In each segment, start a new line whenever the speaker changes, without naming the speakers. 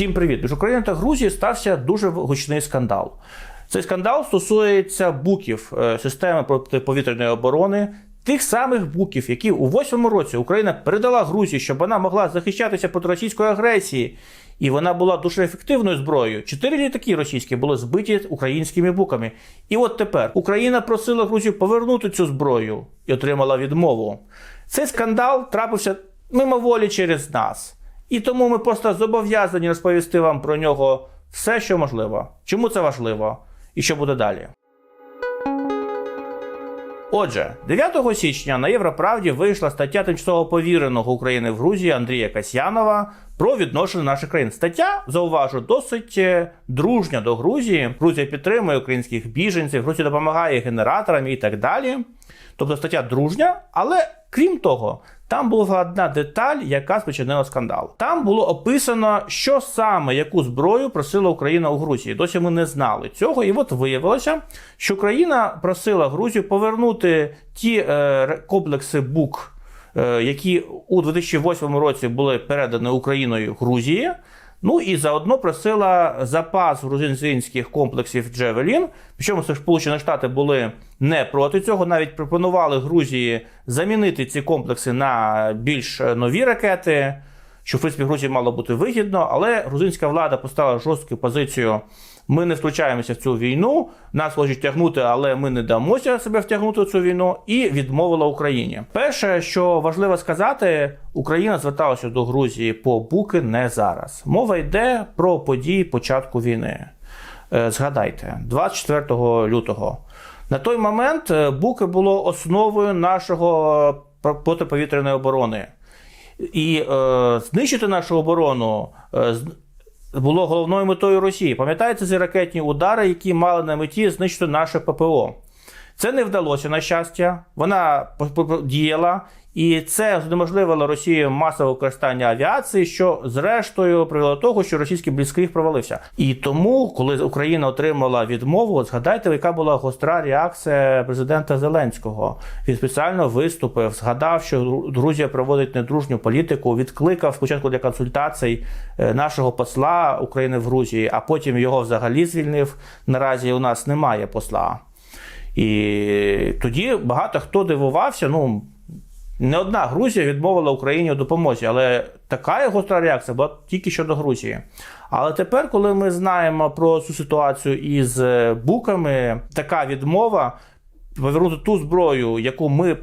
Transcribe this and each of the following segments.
Всім привіт! Між Україною та Грузією стався дуже гучний скандал. Цей скандал стосується буків е, системи протиповітряної оборони, тих самих буків, які у восьмому році Україна передала Грузії, щоб вона могла захищатися проти російської агресії. І вона була дуже ефективною зброєю. Чотири літаки російські були збиті українськими буками. І от тепер Україна просила Грузію повернути цю зброю і отримала відмову. Цей скандал трапився мимоволі через нас. І тому ми просто зобов'язані розповісти вам про нього все, що можливо. Чому це важливо і що буде далі. Отже, 9 січня на Європравді вийшла стаття тимчасово повіреного України в Грузії Андрія Касьянова про відношення наших країн. Стаття зауважу досить е, дружня до Грузії. Грузія підтримує українських біженців, Грузія допомагає генераторам і так далі. Тобто стаття дружня, але крім того, там була одна деталь, яка спричинила скандал. Там було описано, що саме яку зброю просила Україна у Грузії. Досі ми не знали цього. І от виявилося, що Україна просила Грузію повернути ті е, комплекси БУК, е, які у 2008 році були передані Україною Грузії. Ну і заодно просила запас грузинських комплексів Джевелін. Причому Сполучені Штати були не проти цього. Навіть пропонували Грузії замінити ці комплекси на більш нові ракети, що в принципі Грузії мало бути вигідно, але грузинська влада поставила жорстку позицію. Ми не втручаємося в цю війну, нас хочуть тягнути, але ми не дамося себе втягнути в цю війну, і відмовила Україні. Перше, що важливо сказати, Україна зверталася до Грузії по буки не зараз. Мова йде про події початку війни. Е, згадайте, 24 лютого. На той момент е, буки було основою нашого протиповітряної оборони. І е, знищити нашу оборону. Е, було головною метою Росії. Пам'ятаєте ці ракетні удари, які мали на меті знищити наше ППО? Це не вдалося на щастя. Вона діяла, і це знеможливило Росії масове використання авіації, що зрештою привело до того, що російський близьких провалився. І тому, коли Україна отримала відмову, згадайте, яка була гостра реакція президента Зеленського. Він спеціально виступив, згадав, що Грузія проводить недружню політику. Відкликав спочатку для консультацій е, нашого посла України в Грузії, а потім його взагалі звільнив. Наразі у нас немає посла. І тоді багато хто дивувався. Ну не одна Грузія відмовила Україні у допомозі, але така гостра реакція була тільки щодо Грузії. Але тепер, коли ми знаємо про цю ситуацію із е, буками, така відмова повернути ту зброю, яку ми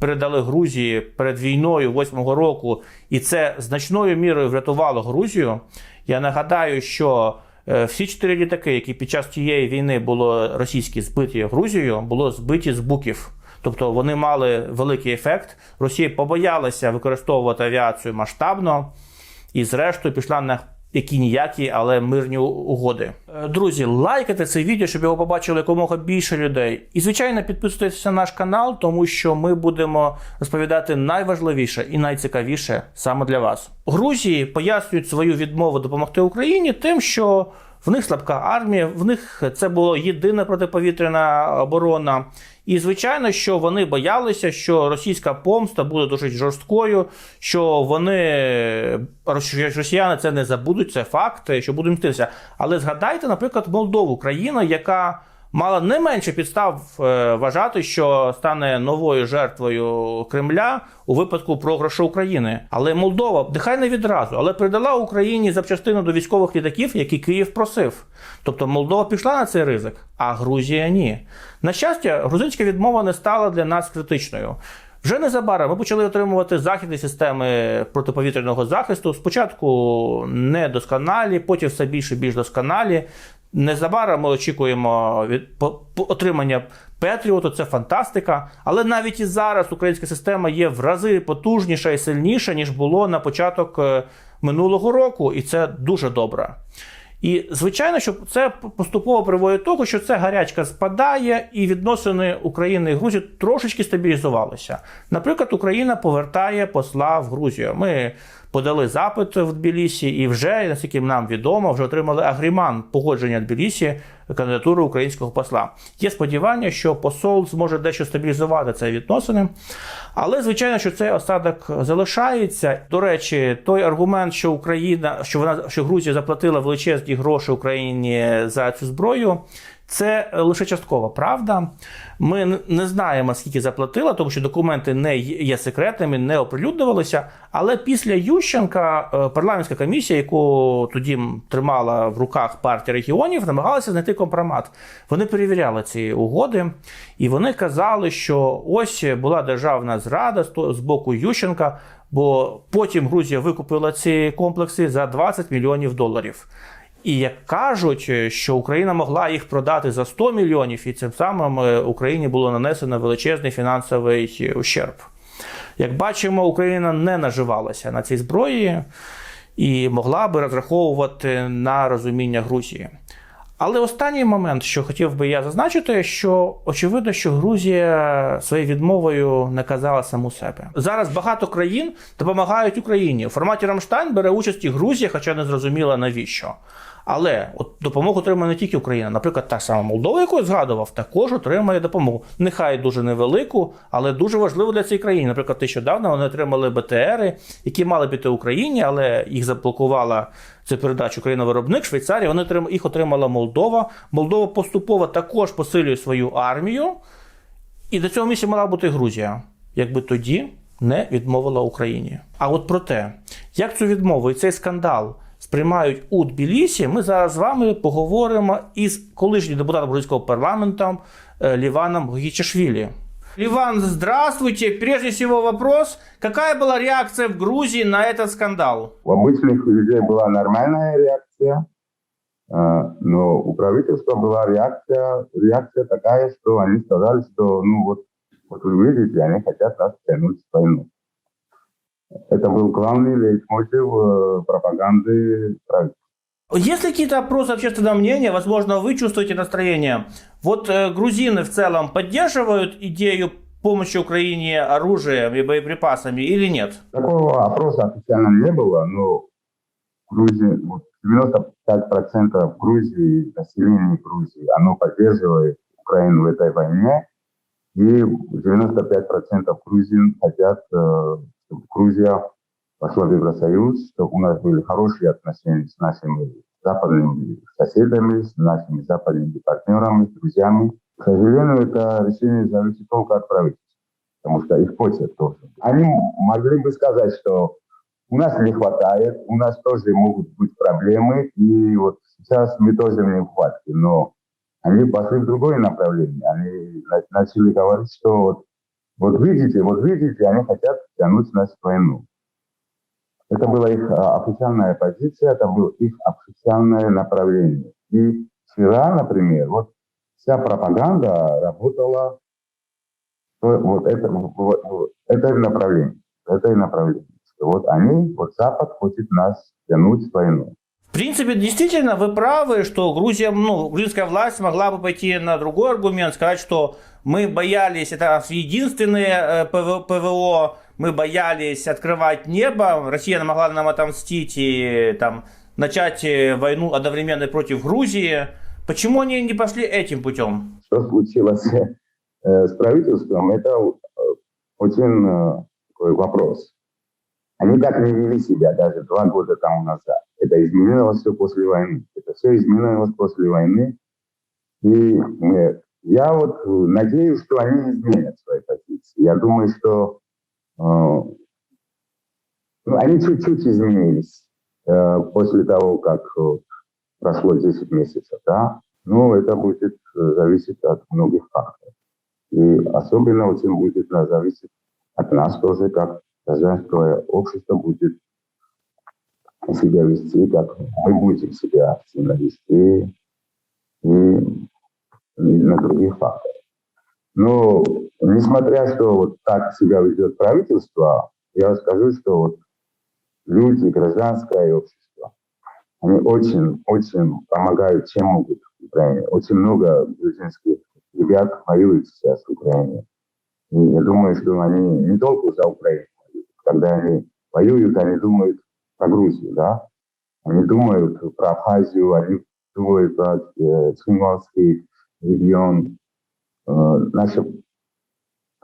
передали Грузії перед війною 8-го року, і це значною мірою врятувало Грузію. Я нагадаю, що всі чотири літаки, які під час тієї війни були російські збиті Грузією, було збиті з буків. Тобто вони мали великий ефект. Росія побоялася використовувати авіацію масштабно і, зрештою, пішла на які ніякі, але мирні угоди. Е, друзі, лайкайте це відео, щоб його побачили якомога більше людей. І, звичайно, підписуйтесь на наш канал, тому що ми будемо розповідати найважливіше і найцікавіше саме для вас. Грузії пояснюють свою відмову допомогти Україні тим, що в них слабка армія, в них це була єдина протиповітряна оборона. І звичайно, що вони боялися, що російська помста буде дуже жорсткою, що вони росіяни це не забудуть, це факт, що будуть мститися. Але згадайте, наприклад, Молдову, країна, яка мала не менше підстав е, вважати, що стане новою жертвою Кремля у випадку програшу України. Але Молдова, нехай не відразу, але передала Україні запчастину до військових літаків, які Київ просив. Тобто Молдова пішла на цей ризик, а Грузія ні. На щастя, грузинська відмова не стала для нас критичною. Вже незабаром ми почали отримувати західні системи протиповітряного захисту. Спочатку недосконалі, потім все більше і більш досконалі. Незабаром ми очікуємо від по, по отримання Петріоту, це фантастика. Але навіть і зараз українська система є в рази потужніша і сильніша, ніж було на початок е, минулого року, і це дуже добре. І звичайно, що це поступово приводить до того, що ця гарячка спадає, і відносини України і Грузії трошечки стабілізувалися. Наприклад, Україна повертає посла в Грузію. Ми подали запит в Тбілісі і вже, наскільки нам відомо, вже отримали агріман погодження Тбілісі кандидатури українського посла. Є сподівання, що посол зможе дещо стабілізувати ці відносини. Але звичайно, що цей осадок залишається. До речі, той аргумент, що Україна, що вона що Грузія заплатила величезні гроші Україні за цю зброю. Це лише часткова правда. Ми не знаємо, скільки заплатила, тому що документи не є секретними, не оприлюднювалися. Але після Ющенка е, парламентська комісія, яку тоді тримала в руках партія регіонів, намагалася знайти компромат. Вони перевіряли ці угоди, і вони казали, що ось була державна зрада з боку Ющенка, бо потім Грузія викупила ці комплекси за 20 мільйонів доларів. І як кажуть, що Україна могла їх продати за 100 мільйонів, і цим самим е, Україні було нанесено величезний фінансовий ущерб. Як бачимо, Україна не наживалася на цій зброї і могла би розраховувати на розуміння Грузії. Але останній момент, що хотів би я зазначити, що очевидно, що Грузія своєю відмовою наказала саму себе. Зараз багато країн допомагають Україні. У форматі Рамштайн бере участь і Грузія, хоча не зрозуміла навіщо. Але от допомогу отримує не тільки Україна. Наприклад, та сама Молдова, яку я згадував, також отримує допомогу. Нехай дуже невелику, але дуже важливу для цієї країни. Наприклад, нещодавно вони отримали БТРи, які мали піти Україні, але їх заблокувала цю передачу країна-виробник Швейцарія. Вони їх отримала Молдова. Молдова поступово також посилює свою армію. І до цього місця мала бути Грузія, якби тоді не відмовила Україні. А от про те, як цю відмову і цей скандал сприймають у Тбілісі, ми зараз з вами поговоримо із колишнім депутатом грузинського парламенту е, Ліваном Гічашвілі. Ливан, здравствуйте. Прежде всего вопрос, какая была реакция в Грузии на этот скандал?
У обычных людей была нормальная реакция, э, но у правительства была реакция, реакция такая, что они сказали, что ну вот, вот вы видите, они хотят нас тянуть в войну. Это был главный лейтмотив э, пропаганды правительства.
Есть ли какие-то опросы общественного мнения? Возможно, вы чувствуете настроение. Вот э, грузины в целом поддерживают идею помощи Украине оружием и боеприпасами или нет?
Такого опроса официально не было, но вот 95% Грузии, населения Грузии, оно поддерживает Украину в этой войне, и 95% грузин хотят, э, чтобы Грузия пошла в Евросоюз, чтобы у нас были хорошие отношения с нашими западными соседами, с нашими западными партнерами, друзьями. К сожалению, это решение зависит только от правительства, потому что их почерк тоже. Они могли бы сказать, что у нас не хватает, у нас тоже могут быть проблемы, и вот сейчас мы тоже в нехватке, но они пошли в другое направление. Они на- начали говорить, что вот, вот видите, вот видите, они хотят тянуть нас в войну. Это была их а, официальная позиция, это было их официальное направление. И вчера, например, вот вся пропаганда работала вот это, вот, это направление, это направление. Что вот они, вот Запад хочет нас тянуть в войну.
В принципе, действительно, вы правы, что Грузия, ну, грузинская власть могла бы пойти на другой аргумент, сказать, что мы боялись, это единственное э, ПВО, мы боялись открывать небо, Россия могла нам отомстить и там, начать э, войну одновременно против Грузии. Почему они не пошли этим путем?
Что случилось э, с правительством, это очень такой вопрос. Они так не вели себя даже два года тому назад. Это изменилось все после войны. Это все изменилось после войны. И э, я вот э, надеюсь, что они изменят свои позиции. Я думаю, что э, ну, они чуть-чуть изменились э, после того, как прошло 10 месяцев, да. Но это будет зависеть от многих факторов. И особенно очень будет зависеть от нас тоже, как гражданское общество будет себя вести, как мы будем себя активно вести и, и на других факторах. Но несмотря, что вот так себя ведет правительство, я скажу, что вот люди, гражданское общество, они очень, очень помогают, чем могут Украине. Очень много грузинских ребят воюют сейчас в Украине. И я думаю, что они не только за Украину. Когда они воюют, они думают про Грузию, да. Они думают про Абхазию, они думают про э, Цхинвалский регион. Э, наши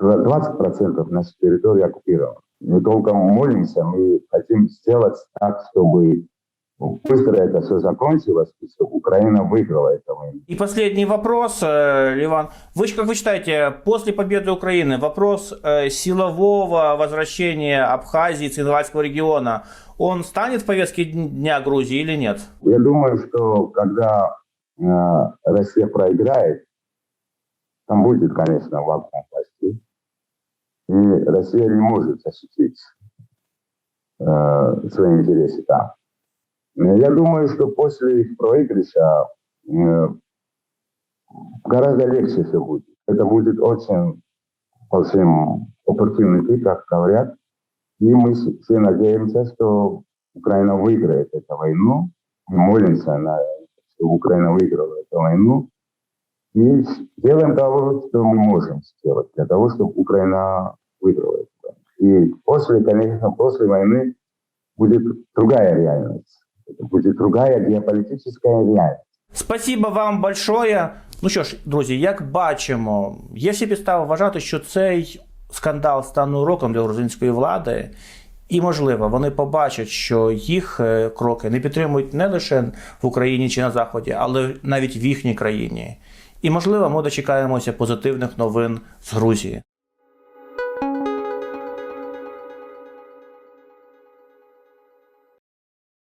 20% нашей территории оккупированы. Мы толком молимся, мы хотим сделать так, чтобы быстро это все закончилось, и чтобы Украина выиграла эту войну.
И последний вопрос, э, Ливан. Вы, как вы считаете, после победы Украины вопрос э, силового возвращения Абхазии, Цинвальского региона, он станет в повестке дня Грузии или нет?
Я думаю, что когда э, Россия проиграет, там будет, конечно, вакуум власти. И Россия не может защитить э, свои интересы там. Но Я думаю, что после их проигрыша э, гораздо легче все будет. Это будет очень большим opportunity, как говорят. И мы все надеемся, что Украина выиграет эту войну. Мы молимся, на, чтобы Украина выиграла эту войну. И делаем того, что мы можем сделать для того, чтобы Украина выиграла. И после, конечно, после войны будет другая реальность. Будет другая геополитическая реальность.
Спасибо вам большое. Ну що ж, друзі, як бачимо, є всі підстави вважати, що цей скандал стане уроком для грузинської влади. І, можливо, вони побачать, що їх е, кроки не підтримують не лише в Україні чи на Заході, але навіть в їхній країні. І, можливо, ми дочекаємося позитивних новин з Грузії.